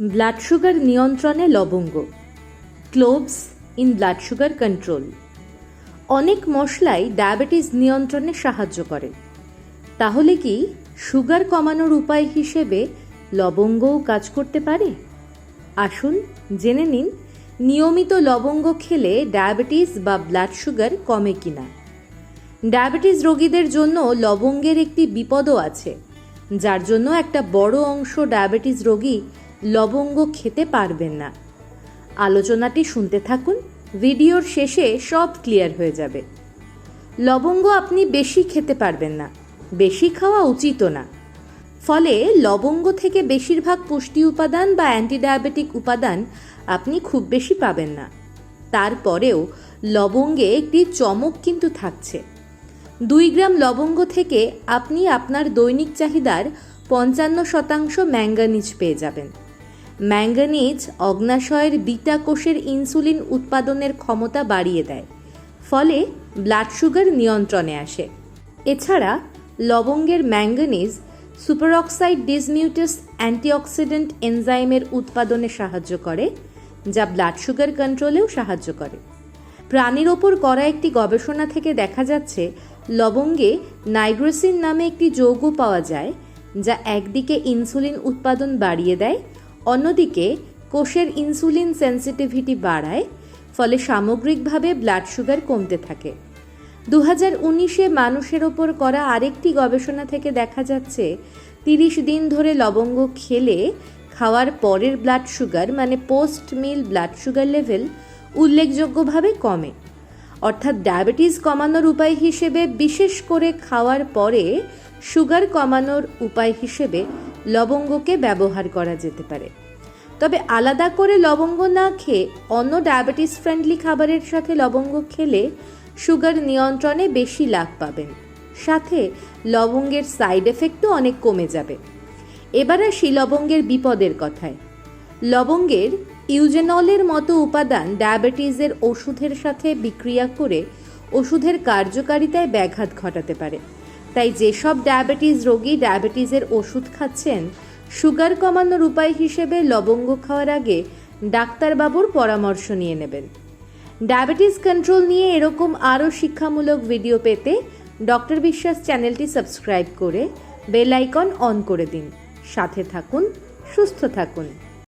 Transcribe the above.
Blood sugar নিয়ন্ত্রণে লবঙ্গ cloves in blood sugar control অনেক মশলাই ডায়াবেটিস নিয়ন্ত্রণে সাহায্য করে তাহলে কি সুগার কমানোর উপায় হিসেবে লবঙ্গও কাজ করতে পারে আসুন জেনে নিন নিয়মিত লবঙ্গ খেলে ডায়াবেটিস বা ব্লাড সুগার কমে কিনা ডায়াবেটিস রোগীদের জন্য লবঙ্গের একটি বিপদও আছে যার জন্য একটা বড় অংশ ডায়াবেটিস রোগী লবঙ্গ খেতে পারবেন না। আলোচনাটি শুনতে থাকুন, ভিডিওর শেষে সব ক্লিয়ার হয়ে যাবে। লবঙ্গ আপনি বেশি খেতে পারবেন না, বেশি খাওয়া উচিতও না। ফলে লবঙ্গ থেকে বেশিরভাগ পুষ্টি উপাদান বা অ্যান্টিডায়াবেটিক উপাদান আপনি খুব বেশি পাবেন না। তারপরেও লবঙ্গে একটি চমক কিন্তু থাকছে। দুই গ্রাম লবঙ্গ থেকে আপনি আপনার দৈনিক চাহিদার পঞ্চান্ন শতাংশ ম্যাঙ্গানিজ পেয়ে যাবেন। ম্যাঙ্গানিজ অগ্নাশয়ের বিটা কোষের ইনসুলিন উৎপাদনের ক্ষমতা বাড়িয়ে দেয়, ফলে ব্লাড সুগার নিয়ন্ত্রণে আসে। এছাড়া, লবঙ্গের ম্যাঙ্গানিজ সুপারঅক্সাইড ডিসমিউটাস অ্যান্টিঅক্সিডেন্ট এনজাইমের উৎপাদনে সাহায্য করে, যা ব্লাড সুগার কন্ট্রোলেও সাহায্য করে। প্রাণীর ওপর করা একটি গবেষণা থেকে দেখা যাচ্ছে, লবঙ্গে নাইগ্রোসিন নামে একটি যৌগ পাওয়া যায়, যা একদিকে ইনসুলিন উৎপাদন বাড়িয়ে দেয় অন্যদিকে, কোষের ইনসুলিন সেন্সিটিভিটি বাড়ায়, ফলে সামগ্রিকভাবে ব্লাড সুগার কমতে থাকে। দু হাজার উনিশে মানুষের ওপর করা আরেকটি গবেষণা থেকে দেখা যাচ্ছে, তিরিশ দিন ধরে লবঙ্গ খেলে খাওয়ার পরের ব্লাড সুগার মানে post meal blood sugar level, উল্লেখযোগ্যভাবে কমে। অর্থাৎ ডায়াবেটিস কমানোর উপায় হিসেবে, বিশেষ করে খাওয়ার পরে সুগার কমানোর উপায় হিসেবে লবঙ্গকে ব্যবহার করা যেতে পারে। তবে আলাদা করে লবঙ্গ না খেয়ে অন্য ডায়াবেটিস ফ্রেন্ডলি খাবারের সাথে লবঙ্গ খেলে সুগার নিয়ন্ত্রণে বেশি লাভ পাবেন। সাথে লবঙ্গের সাইড এফেক্টও অনেক কমে যাবে। এবার আসি লবঙ্গের বিপদের কথায়। লবঙ্গের ইউজেনলের মতো উপাদান ডায়াবেটিসের ওষুধের সাথে বিক্রিয়া করে ওষুধের কার্যকারিতায় ব্যাঘাত ঘটাতে পারে। তাই যেসব ডায়াবেটিস রোগী ডায়াবেটিসের ওষুধ খাচ্ছেন, সুগার কমানোর উপায় হিসেবে লবঙ্গ খাওয়ার আগে ডাক্তারবাবুর পরামর্শ নিয়ে নেবেন। ডায়াবেটিস কন্ট্রোল নিয়ে এরকম আরও শিক্ষামূলক ভিডিও পেতে ডক্টর বিশ্বাস চ্যানেলটি সাবস্ক্রাইব করে বেল আইকন অন করে দিন। সাথে থাকুন, সুস্থ থাকুন।